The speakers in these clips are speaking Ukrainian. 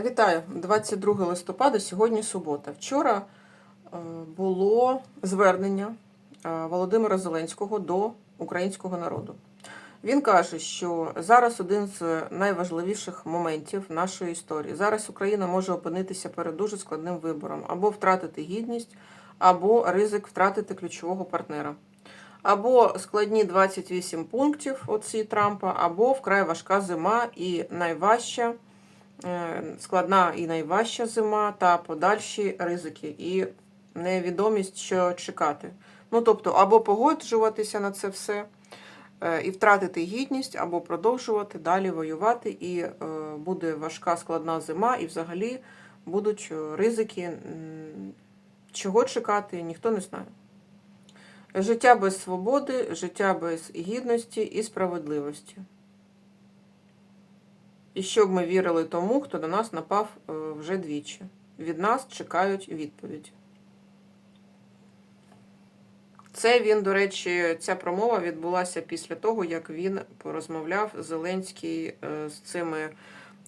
Вітаю, 22 листопада, сьогодні субота. Вчора е, було звернення е, Володимира Зеленського до українського народу. Він каже, що зараз один з найважливіших моментів нашої історії. Зараз Україна може опинитися перед дуже складним вибором: або втратити гідність, або ризик втратити ключового партнера. Або складні 28 пунктів оці Трампа, або вкрай важка зима і найважча складна і найважча зима та подальші ризики і невідомість, що чекати. Ну, тобто, або погоджуватися на це все е, і втратити гідність, або продовжувати далі воювати, і е, буде важка складна зима, і взагалі будуть е, ризики, чого чекати, ніхто не знає. Життя без свободи, життя без гідності і справедливості. І щоб ми вірили тому, хто до нас напав е, вже двічі. Від нас чекають відповідь. Це він, до речі, ця промова відбулася після того, як він порозмовляв Зеленський е, з цими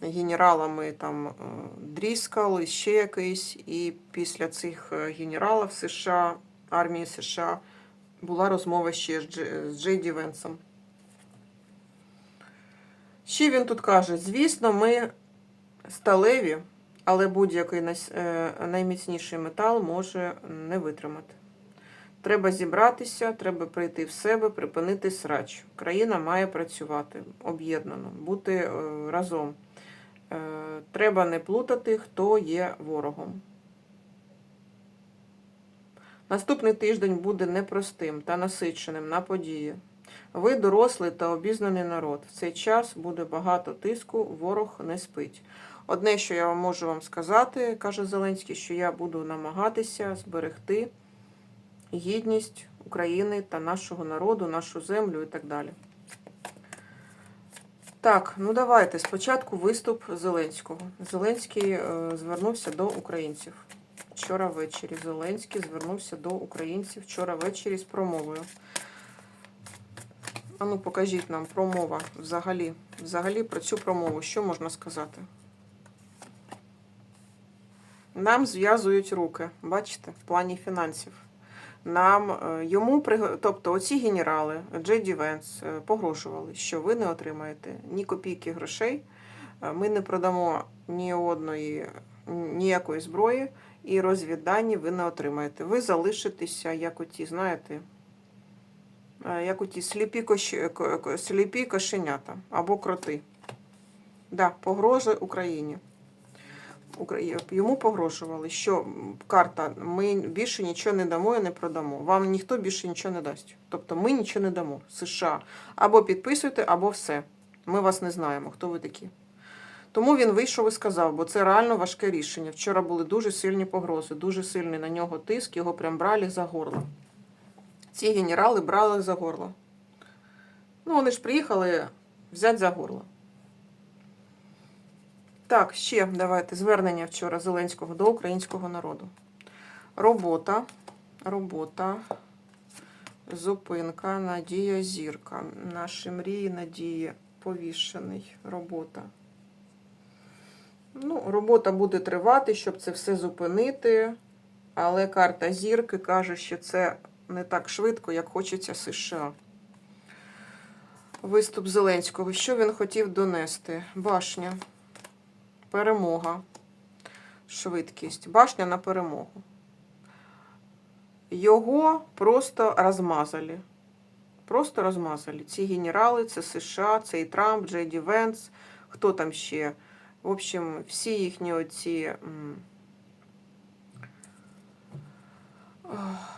генералами там е, Дріскал ще якийсь. І після цих генералів США, армії США, була розмова ще з Дж- з Джей Ді Венсом. Ще він тут каже: звісно, ми сталеві, але будь-який е, найміцніший метал може не витримати. Треба зібратися, треба прийти в себе, припинити срач. Країна має працювати об'єднано, бути е, разом. Е, Треба не плутати, хто є ворогом. Наступний тиждень буде непростим та насиченим на події. Ви дорослий та обізнаний народ. В цей час буде багато тиску, ворог не спить. Одне, що я можу вам сказати, каже Зеленський, що я буду намагатися зберегти гідність України та нашого народу, нашу землю і так далі. Так, ну давайте спочатку виступ Зеленського. Зеленський е, звернувся до українців. Вчора ввечері Зеленський звернувся до українців вчора ввечері з промовою. А ну покажіть нам промова взагалі. Взагалі про цю промову, що можна сказати? Нам зв'язують руки, бачите, в плані фінансів. Нам е, йому тобто оці генерали Джей Ді Венс е, погрожували, що ви не отримаєте ні копійки грошей, е, ми не продамо ні одної ніякої зброї, і розвіддані ви не отримаєте. Ви залишитеся, як оті, знаєте, е, як оті сліпі, кош... ко- ко- сліпі кошенята або кроти. Да, погрози Україні. Йому погрожували, що карта, ми більше нічого не дамо і не продамо. Вам ніхто більше нічого не дасть. Тобто ми нічого не дамо. США. Або підписуйте, або все. Ми вас не знаємо, хто ви такі. Тому він вийшов і сказав, бо це реально важке рішення. Вчора були дуже сильні погрози, дуже сильний на нього тиск, його прям брали за горло. Ці генерали брали за горло. Ну, вони ж приїхали взяти за горло. Так, ще давайте звернення вчора Зеленського до українського народу. Робота, робота, зупинка, надія, зірка. Наші мрії, надії, повішений. Робота. Ну, робота буде тривати, щоб це все зупинити. Але карта зірки каже, що це не так швидко, як хочеться США. Виступ Зеленського. Що він хотів донести? Башня. Перемога. Швидкість. Башня на перемогу. Його просто розмазали. Просто розмазали. Ці генерали, це США, це і Трамп, Джей Ді Венс, хто там ще. В общем, всі їхні оці.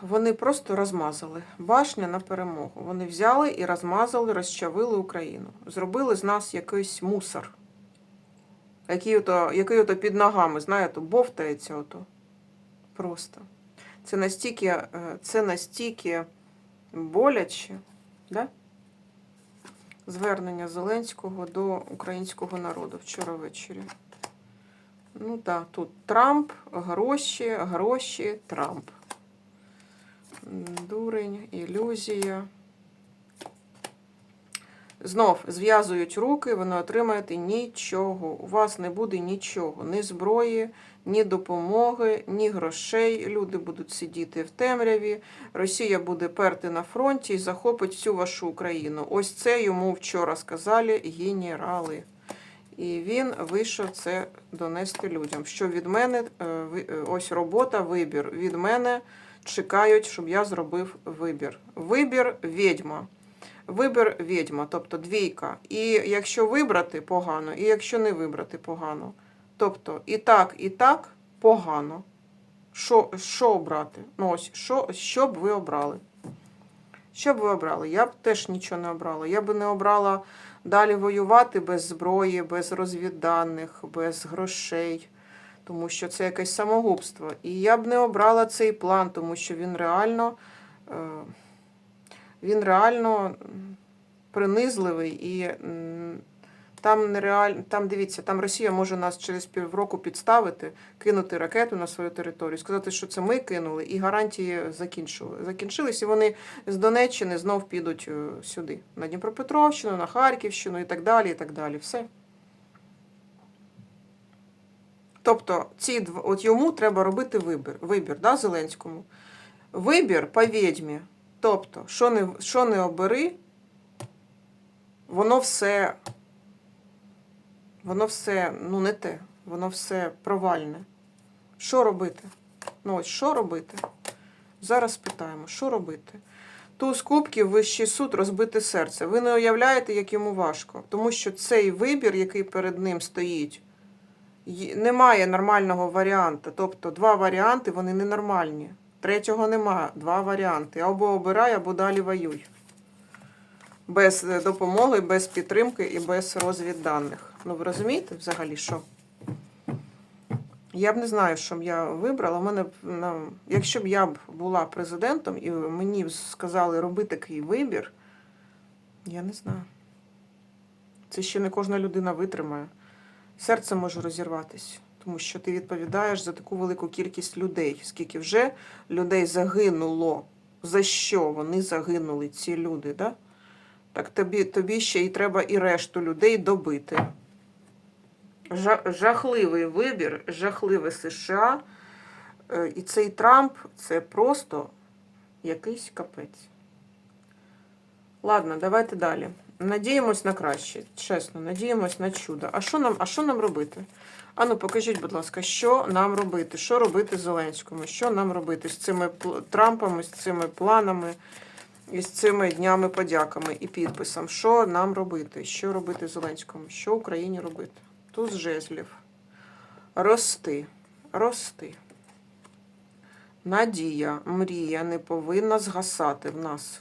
Вони просто розмазали. Башня на перемогу. Вони взяли і розмазали, розчавили Україну. Зробили з нас якийсь мусор. Який ото, який ото під ногами, знаєте, бовтається ото. Просто. Це настільки, е, це настільки боляче, да? Звернення Зеленського до українського народу вчора ввечері. Ну так, тут Трамп, гроші, гроші, Трамп. Дурень, ілюзія. Знов зв'язують руки, ви не отримаєте нічого. У вас не буде нічого, ні зброї, ні допомоги, ні грошей. Люди будуть сидіти в темряві. Росія буде перти на фронті і захопить всю вашу Україну. Ось це йому вчора сказали генерали. І він вийшов це донести людям. Що від мене е, е, ось робота, вибір. Від мене чекають, щоб я зробив вибір. Вибір відьма. Вибір відьма, тобто двійка. І якщо вибрати погано, і якщо не вибрати погано. Тобто і так, і так погано. Що, що обрати? Ну ось, що, що б ви обрали? Що б ви обрали? Я б теж нічого не обрала. Я б не обрала далі воювати без зброї, без розвідданих, без грошей, тому що це якесь самогубство. І я б не обрала цей план, тому що він реально, е, він реально принизливий і там нереально, там дивіться, там Росія може нас через півроку підставити, кинути ракету на свою територію, сказати, що це ми кинули, і гарантії закінчили. закінчились, і вони з Донеччини знов підуть е, сюди, на Дніпропетровщину, на Харківщину і так далі. і так далі. Все. Тобто, ці от йому треба робити вибір, вибір да, Зеленському. Вибір по відьмі. Тобто, що не, що не обери, воно все, воно все, ну не те, воно все провальне. Що робити? Ну ось що робити? Зараз питаємо, що робити? Туз кубків, вищий суд, розбите серце. Ви не уявляєте, як йому важко. Тому що цей вибір, який перед ним стоїть, немає нормального варіанту. Тобто два варіанти, вони ненормальні. Третього немає. Два варіанти. Або обирай, або далі воюй. Без е, допомоги, без підтримки і без розвідданих. Ну, ви розумієте взагалі, що? Я б не знаю, що б я вибрала. Мене ну, якщо б я була президентом і мені б сказали робити такий вибір, я не знаю. Це ще не кожна людина витримає. Серце може розірватися, тому що ти відповідаєш за таку велику кількість людей, скільки вже людей загинуло. За що вони загинули, ці люди, да? так тобі, тобі ще й треба і решту людей добити. Жахливий вибір, жахливе США. Е, І цей Трамп це просто якийсь капець. Ладно, давайте далі. Надіємось на краще, чесно, надіємось на чудо. А що нам, а що нам робити? Ану, покажіть, будь ласка, що нам робити? Що робити Зеленському? Що нам робити з цими Трампами, з цими планами, і з цими днями подяками і підписом? Що нам робити? Що робити Зеленському? Що Україні робити? Туз жезлів. Рости, рости. Надія, мрія не повинна згасати в нас.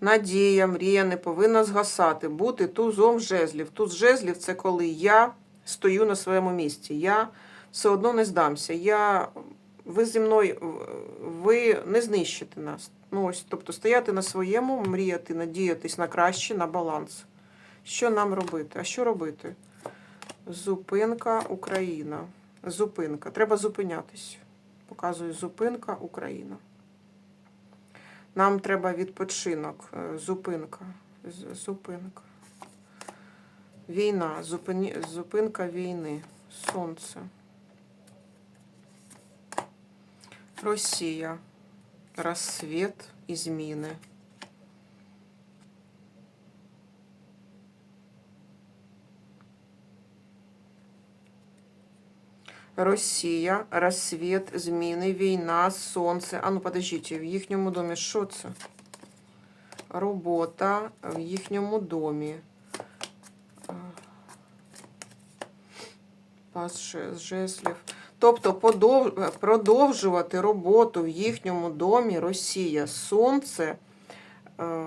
Надія, мрія не повинна згасати, бути тузом жезлів. Туз жезлів це коли я стою на своєму місці. Я все одно не здамся. Я, ви зі мною, ви не знищите нас. Ну, ось, тобто стояти на своєму, мріяти, надіятись на краще, на баланс. Що нам робити? А що робити? Зупинка Україна. Зупинка. Треба зупинятись. Показую зупинка Україна. Нам треба відпочинок. Е, Зупинка. Зупинка. Війна. Зупині... Зупинка війни. Сонце. Росія. Розсвіт і зміни. Росія, розсвіт, зміни, війна, сонце. А ну подождіть, в їхньому домі що це? Робота в їхньому домі. Пас же- жезлів. Тобто подов- продовжувати роботу в їхньому домі Росія, Сонце. е,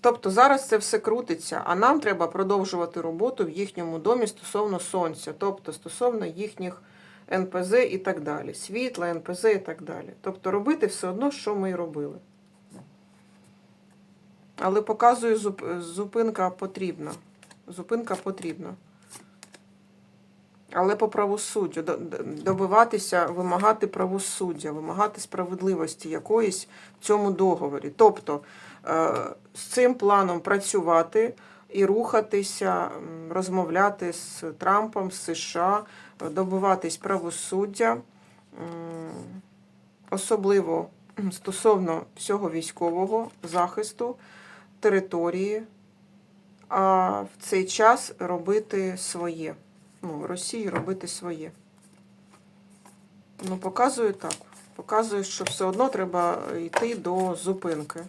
Тобто зараз це все крутиться, а нам треба продовжувати роботу в їхньому домі стосовно сонця, тобто стосовно їхніх НПЗ і так далі. Світла, НПЗ і так далі. Тобто робити все одно, що ми і робили. Але показую, зупинка потрібна. Зупинка потрібна. Але по правосуддю до- до- добиватися, вимагати правосуддя, вимагати справедливості якоїсь в цьому договорі. Тобто з цим планом працювати і рухатися, розмовляти з Трампом, з США, е, добиватись правосуддя, особливо стосовно всього військового захисту території, а в цей час робити своє ну, Росії робити своє. Ну, показує так. Показує, що все одно треба йти до зупинки.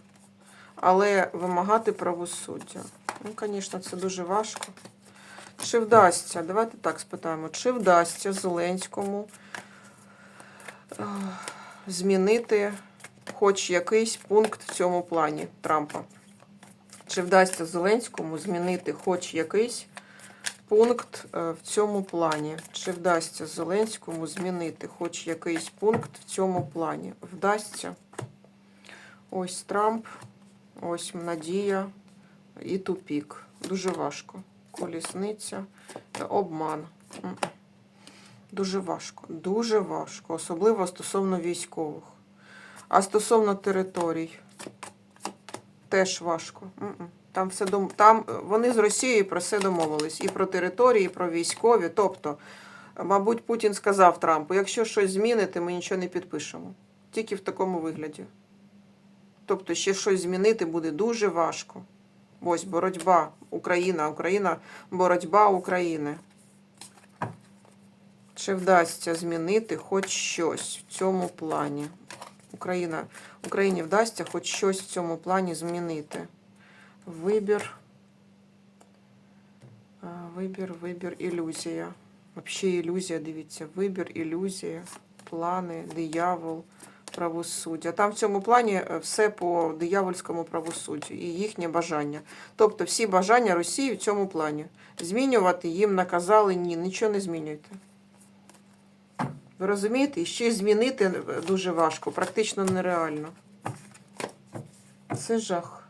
Але вимагати правосуддя. Ну, звісно, це дуже важко. Чи вдасться, давайте так спитаємо, чи вдасться Зеленському е, змінити хоч якийсь пункт в цьому плані Трампа? Чи вдасться Зеленському змінити хоч якийсь пункт е, в цьому плані. Чи вдасться Зеленському змінити хоч якийсь пункт в цьому плані? Вдасться. Ось Трамп, ось Надія і тупік. Дуже важко. Колісниця, обман. Дуже важко. Дуже важко. Особливо стосовно військових. А стосовно територій, теж важко. Там все дом... там е, вони з Росією про все домовились. І про території, і про військові. Тобто, мабуть, Путін сказав Трампу, якщо щось зміните, ми нічого не підпишемо. Тільки в такому вигляді. Тобто, ще щось змінити буде дуже важко. Ось боротьба Україна, Україна, боротьба України. Чи вдасться змінити хоч щось в цьому плані? Україна, Україні вдасться хоч щось в цьому плані змінити. Вибір. Вибір, вибір, ілюзія. Взагалі ілюзія, дивіться. Вибір, ілюзія, плани, диявол, правосуддя. Там в цьому плані е, все по диявольському правосуддю і їхнє бажання. Тобто всі бажання Росії в цьому плані. Змінювати їм наказали ні, нічого не змінюйте. Ви розумієте? І ще змінити е, дуже важко, практично нереально. Це жах.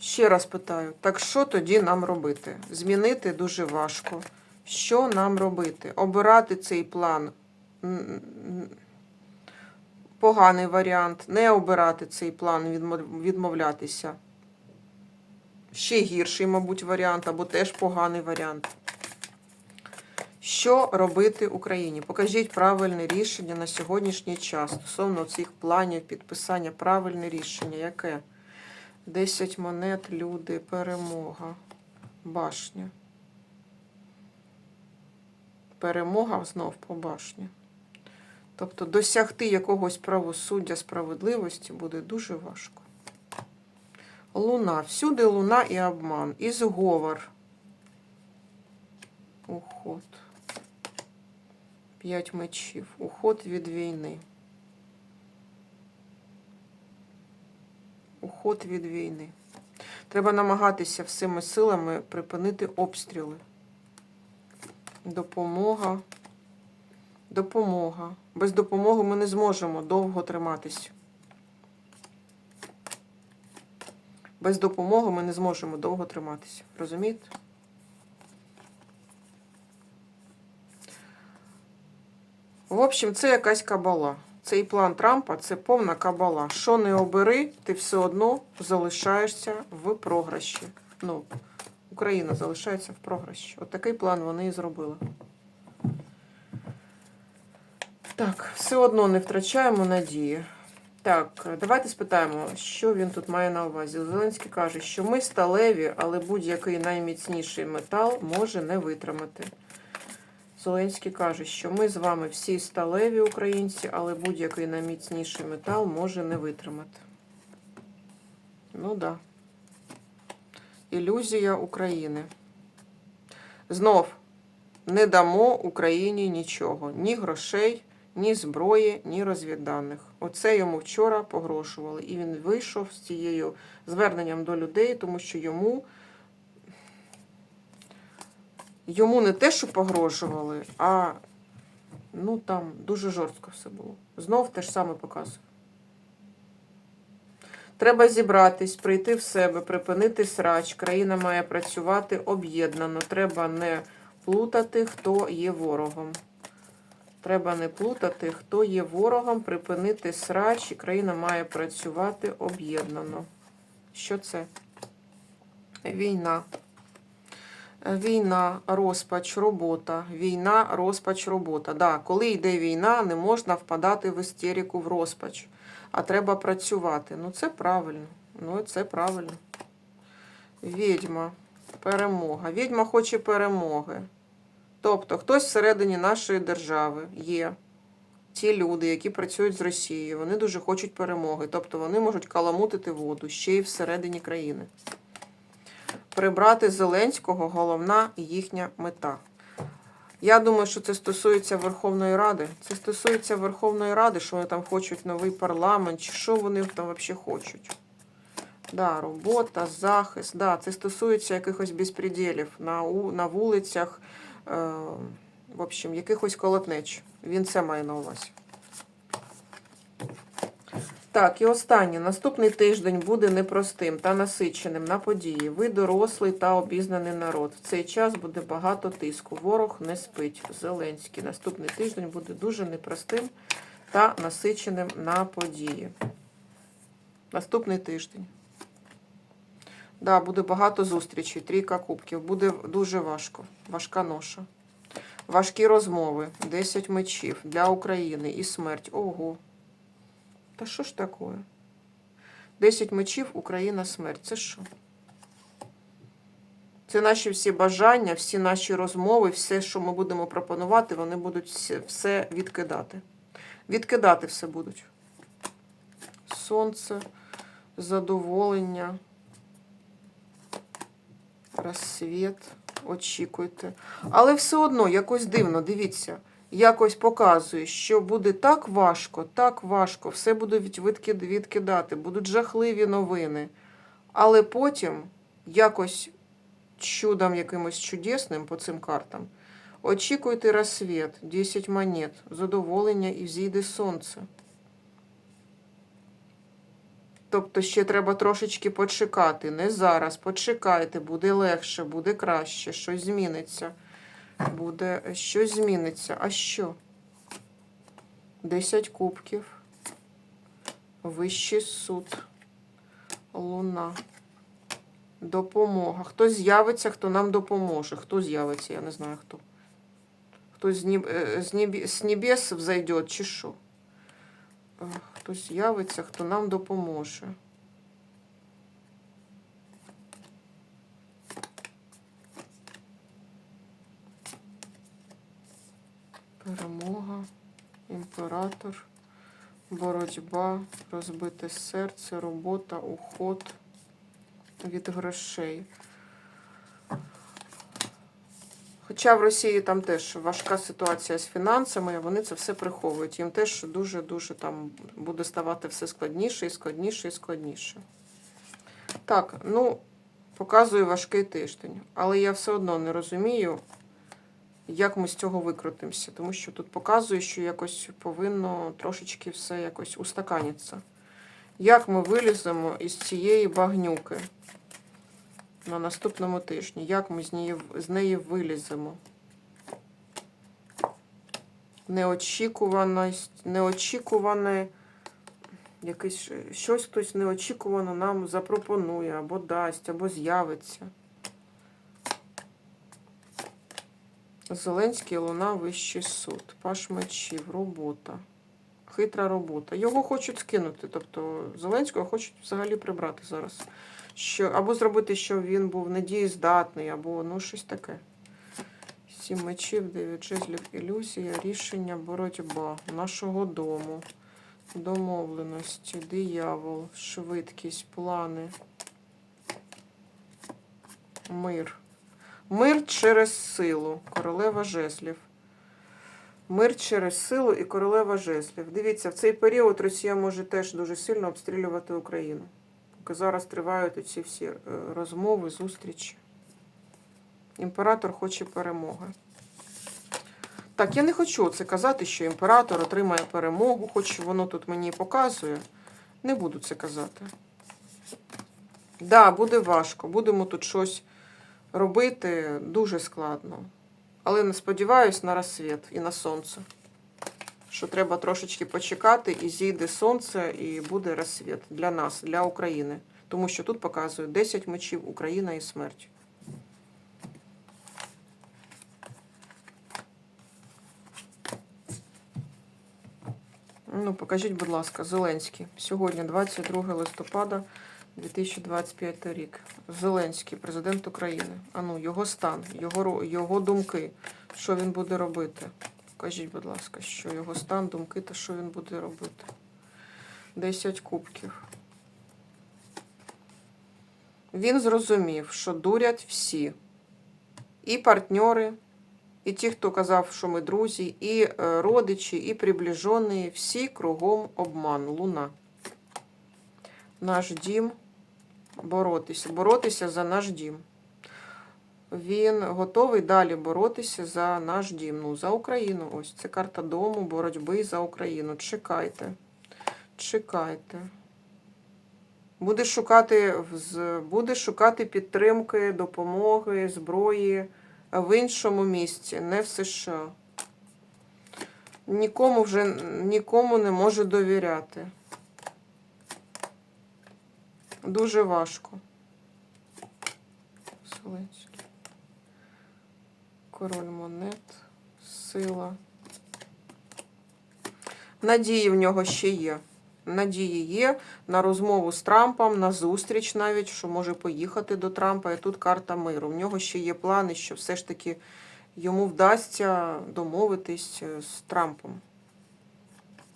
Ще раз питаю, так що тоді нам робити? Змінити дуже важко. Що нам робити? Обирати цей план поганий варіант, не обирати цей план, відмовлятися. Ще гірший, мабуть, варіант, або теж поганий варіант. Що робити Україні? Покажіть правильне рішення на сьогоднішній час стосовно цих планів підписання. Правильне рішення. Яке? 10 монет, люди, перемога, башня. Перемога знов по башні. Тобто досягти якогось правосуддя, справедливості буде дуже важко. Луна. Всюди луна і обман. І зговор. Уход. П'ять мечів. Уход від війни. Уход від війни. Треба намагатися всіми силами припинити обстріли. Допомога. Допомога. Без допомоги ми не зможемо довго триматись. Без допомоги ми не зможемо довго триматися. Розумієте? В общем, це якась кабала. Цей план Трампа це повна кабала. Що не обери, ти все одно залишаєшся в програші. Ну, Україна залишається в програші. От такий план вони і зробили. Так, все одно не втрачаємо надії. Так, давайте спитаємо, що він тут має на увазі. Зеленський каже, що ми сталеві, але будь-який найміцніший метал може не витримати. Зеленський каже, що ми з вами всі сталеві українці, але будь-який найміцніший метал може не витримати. Ну так. Да. Ілюзія України. Знов не дамо Україні нічого. Ні грошей, ні зброї, ні розвідданих. Оце йому вчора погрошували. І він вийшов з цією зверненням до людей, тому що йому. Йому не те, що погрожували, а ну там дуже жорстко все було. Знов те ж саме показує. Треба зібратись, прийти в себе, припинити срач. Країна має працювати об'єднано. Треба не плутати, хто є ворогом. Треба не плутати, хто є ворогом, припинити срач, і країна має працювати об'єднано. Що це? Війна. Війна, розпач, робота. Війна, розпач, робота. Да, коли йде війна, не можна впадати в істерику, в розпач, а треба працювати. Ну, це правильно. Ну, це правильно. Відьма. Перемога. Відьма хоче перемоги. Тобто, хтось всередині нашої держави є. Ті люди, які працюють з Росією, вони дуже хочуть перемоги. Тобто вони можуть каламутити воду ще й всередині країни. Прибрати Зеленського головна їхня мета. Я думаю, що це стосується Верховної Ради. Це стосується Верховної Ради, що вони там хочуть новий парламент, чи що вони там взагалі хочуть. Да, робота, захист, да, це стосується якихось безпреділів на, на вулицях, в общем, якихось колотнеч. Він це має на увазі. Так, і останнє. Наступний тиждень буде непростим та насиченим на події. Ви дорослий та обізнаний народ. В цей час буде багато тиску. Ворог не спить. Зеленський. Наступний тиждень буде дуже непростим та насиченим на події. Наступний тиждень. Да, буде багато зустрічей, трійка кубків. Буде дуже важко. Важка ноша. Важкі розмови. 10 мечів для України і смерть. Ого. Та що ж таке? 10 мечів, Україна, смерть. Це що? Це наші всі бажання, всі наші розмови, все, що ми будемо пропонувати, вони будуть все- відкидати. Відкидати все будуть. Сонце, задоволення, розсвіт, очікуйте. Але все одно якось дивно, дивіться якось показує, що буде так важко, так важко, все буде відкидати, будуть жахливі новини. Але потім якось чудом якимось чудесним по цим картам. Очікуйте розсвіт, 10 монет, задоволення і зійде сонце. Тобто ще треба трошечки почекати. Не зараз, почекайте, буде легше, буде краще, щось зміниться буде щось зміниться. А що? 10 кубків. Вищий суд. Луна. Допомога. Хто з'явиться, хто нам допоможе. Хто з'явиться, я не знаю хто. Хтось з, неб... е, взойде, чи що? Е, Хто з'явиться, хто нам допоможе. Перемога, імператор, боротьба, розбите серце, робота, уход від грошей. Хоча в Росії там теж важка ситуація з фінансами, вони це все приховують. Їм теж дуже-дуже там буде ставати все складніше і складніше і складніше. Так, ну, показую важкий тиждень. Але я все одно не розумію, як ми з цього викрутимося, тому що тут показує, що якось повинно трошечки все якось устаканитися. Як ми виліземо із цієї багнюки на наступному тижні? Як ми з неї, з неї виліземо? Неочікуваність, неочікуване, якесь щось хтось неочікувано нам запропонує, або дасть, або з'явиться. Зеленський Луна Вищий суд. Паш мечів, робота. Хитра робота. Його хочуть скинути. Тобто Зеленського хочуть взагалі прибрати зараз. Що, або зробити, щоб він був недієздатний, або ну щось таке. Сім мечів, дев'ять жезлів, ілюзія, рішення, боротьба нашого дому, домовленості, диявол, швидкість, плани, мир. Мир через силу, королева жезлів. Мир через силу і королева жезлів. Дивіться, в цей період Росія може теж дуже сильно обстрілювати Україну. Поки зараз тривають ці всі е, розмови, зустрічі. Імператор хоче перемоги. Так, я не хочу це казати, що імператор отримає перемогу, хоч воно тут мені і показує. Не буду це казати. Да, буде важко. Будемо тут щось робити дуже складно. Але не сподіваюсь на розсвіт і на сонце. Що треба трошечки почекати, і зійде сонце, і буде розсвіт для нас, для України. Тому що тут показує 10 мечів, Україна і смерть. Ну, покажіть, будь ласка, Зеленський. Сьогодні, 22 листопада 2025 рік. Зеленський, президент України. А ну, його стан, його, його думки. Що він буде робити? Покажіть, будь ласка, що його стан, думки та що він буде робити. 10 кубків. Він зрозумів, що дурять всі. І партнери, і ті, хто казав, що ми друзі, і е, родичі, і приближені, всі кругом обман. Луна. Наш дім боротися. Боротися за наш дім. Він готовий далі боротися за наш дім. Ну, за Україну. Ось це карта дому, боротьби за Україну. Чекайте. Чекайте. Буде шукати, буде шукати підтримки, допомоги, зброї в іншому місці, не в США. Нікому вже нікому не може довіряти. Дуже важко. Зеленський. Король монет, сила. Надії в нього ще є. Надії є на розмову з Трампом, на зустріч навіть, що може поїхати до Трампа. І тут карта миру. В нього ще є плани, що все ж таки йому вдасться домовитись е, з Трампом.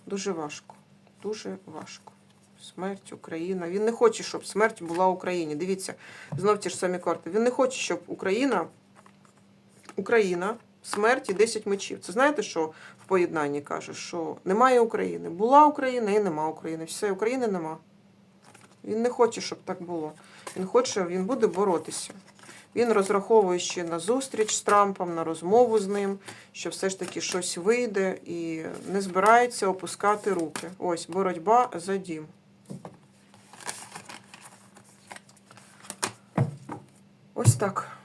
Дуже важко. Дуже важко. Смерть, Україна. Він не хоче, щоб смерть була Україні. Дивіться, знов ті ж самі карти. Він не хоче, щоб Україна, Україна, смерть і 10 мечів. Це знаєте, що в поєднанні каже, що немає України. Була Україна і нема України. Все, України нема. Він не хоче, щоб так було. Він хоче, він буде боротися. Він розраховує ще на зустріч з Трампом, на розмову з ним, що все ж таки щось вийде і не збирається опускати руки. Ось боротьба за дім. Ось так.